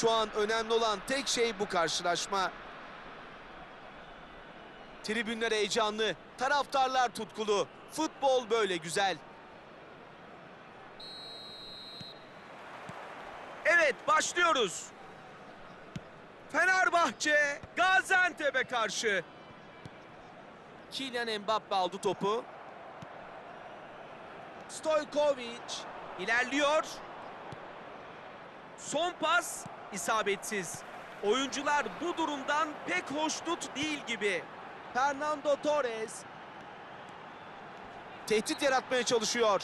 Şu an önemli olan tek şey bu karşılaşma. Tribünler heyecanlı, taraftarlar tutkulu. Futbol böyle güzel. Evet başlıyoruz. Fenerbahçe Gaziantep'e karşı. Kylian Mbappe aldı topu. Stojkovic ilerliyor. Son pas isabetsiz. Oyuncular bu durumdan pek hoşnut değil gibi. Fernando Torres tehdit yaratmaya çalışıyor.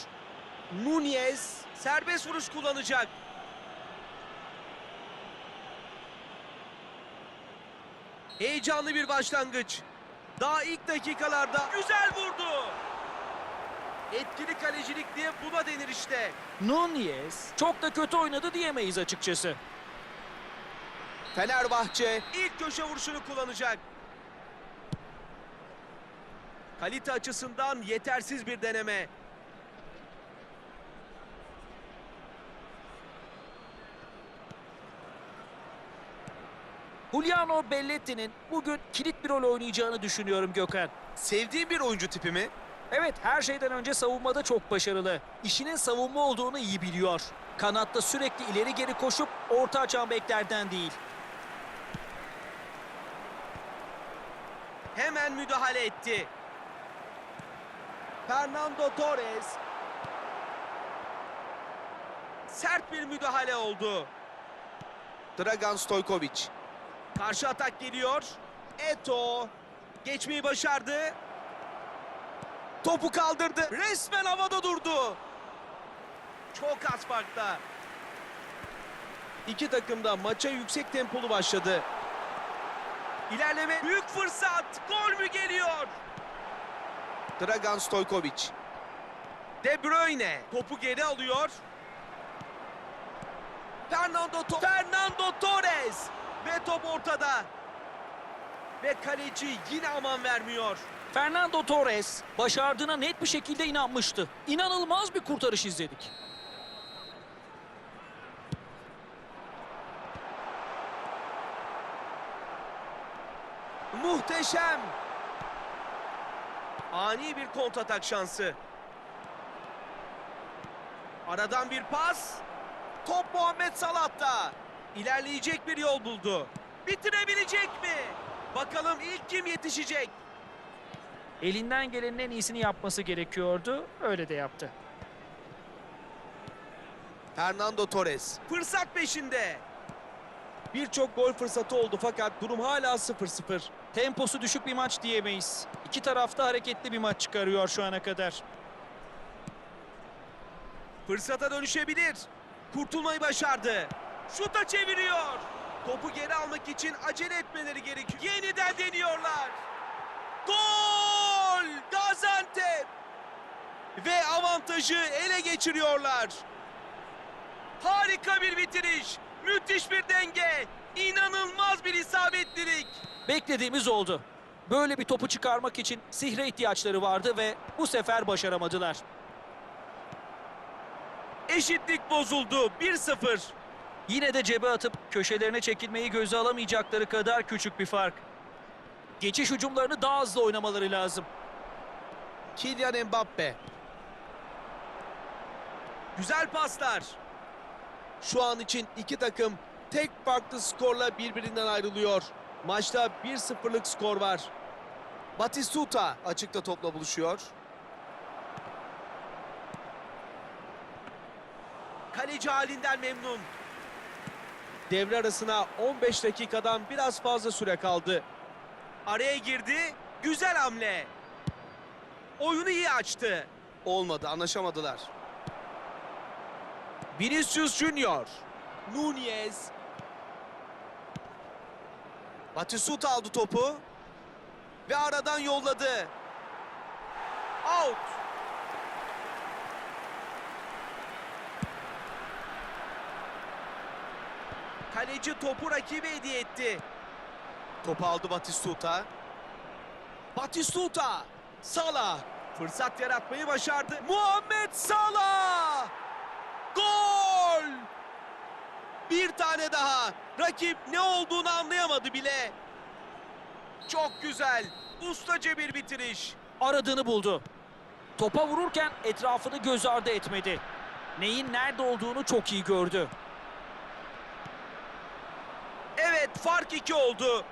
Nunez serbest vuruş kullanacak. Heyecanlı bir başlangıç. Daha ilk dakikalarda güzel vurdu. Etkili kalecilik diye buna denir işte. Nunez çok da kötü oynadı diyemeyiz açıkçası. Fenerbahçe İlk köşe vuruşunu kullanacak. Kalite açısından yetersiz bir deneme. Giuliano Belletti'nin bugün kilit bir rol oynayacağını düşünüyorum Gökhan. sevdiğim bir oyuncu tipi mi? Evet her şeyden önce savunmada çok başarılı. İşinin savunma olduğunu iyi biliyor. Kanatta sürekli ileri geri koşup orta açan beklerden değil. Hemen müdahale etti. Fernando Torres Sert bir müdahale oldu. Dragan Stojkovic Karşı atak geliyor. Eto geçmeyi başardı. topu kaldırdı. Resmen havada durdu. Çok az farkla. İki takım da maça yüksek tempolu başladı. İlerleme büyük fırsat. Gol mü geliyor? Dragan Stojkovic De Bruyne topu geri alıyor. Fernando To- Fernando Torres ve top ortada. Ve kaleci yine aman vermiyor. Fernando Torres başardığına net bir şekilde inanmıştı. İnanılmaz bir kurtarış izledik. Muhteşem. Ani bir kontratak şansı. Aradan bir pas. Top Muhammed Salah'ta. İlerleyecek bir yol buldu. Bitirebilecek mi? Bakalım ilk kim yetişecek? Elinden gelenin en iyisini yapması gerekiyordu. Öyle de yaptı. Fernando Torres Fırsat peşinde. birçok gol fırsatı oldu fakat durum hala 0-0. Temposu düşük bir maç diyemeyiz. İki tarafta hareketli bir maç çıkarıyor şu ana kadar. Fırsata dönüşebilir. Kurtulmayı başardı. Şuta çeviriyor. Topu geri almak için acele etmeleri gerekiyor. Yeniden deniyorlar. Gol! Gaziantep! Ve avantajı ele geçiriyorlar. Harika bir bitiriş. Müthiş bir denge. İnanılmaz bir isabetlilik. Beklediğimiz oldu. Böyle bir topu çıkarmak için sihre ihtiyaçları vardı ve bu sefer başaramadılar. Eşitlik bozuldu. 1-0. Yine de cebe atıp köşelerine çekilmeyi göze alamayacakları kadar küçük bir fark. Geçiş hücumlarını daha hızlı oynamaları lazım. Kylian Mbappe Güzel paslar. şu an için iki takım tek farklı skorla birbirinden ayrılıyor. Maçta 1-0'lık skor var. Batistuta açıkta topla buluşuyor. Kaleci halinden memnun. Devre arasına 15 dakikadan biraz fazla süre kaldı. Araya girdi. Güzel hamle. Oyunu iyi açtı. Olmadı, anlaşamadılar. Vinicius Junior. Nunez. Batistuta aldı topu. Ve aradan yolladı. Out. Kaleci topu rakibe hediye etti. Topu aldı Batistuta. Batistuta. Salah. Fırsat yaratmayı başardı. Muhammed Salah! Gol! Bir tane daha. Rakip ne olduğunu anlayamadı bile. Çok güzel. Ustaca bir bitiriş. Aradığını buldu. Topa vururken etrafını göz ardı etmedi. Neyin nerede olduğunu çok iyi gördü. Evet fark iki oldu.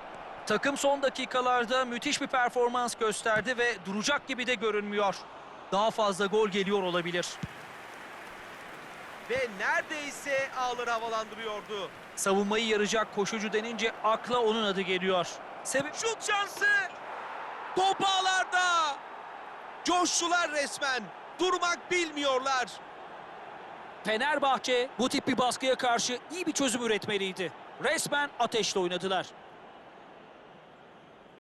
Takım son dakikalarda müthiş bir performans gösterdi ve duracak gibi de görünmüyor. Daha fazla gol geliyor olabilir. Ve neredeyse ağları havalandırıyordu. Savunmayı yarayacak koşucu denince akla onun adı geliyor. Sebep Şut şansı. Top ağlarda. Coştular resmen. Durmak bilmiyorlar. Fenerbahçe bu tip bir baskıya karşı iyi bir çözüm üretmeliydi. Resmen ateşle oynadılar.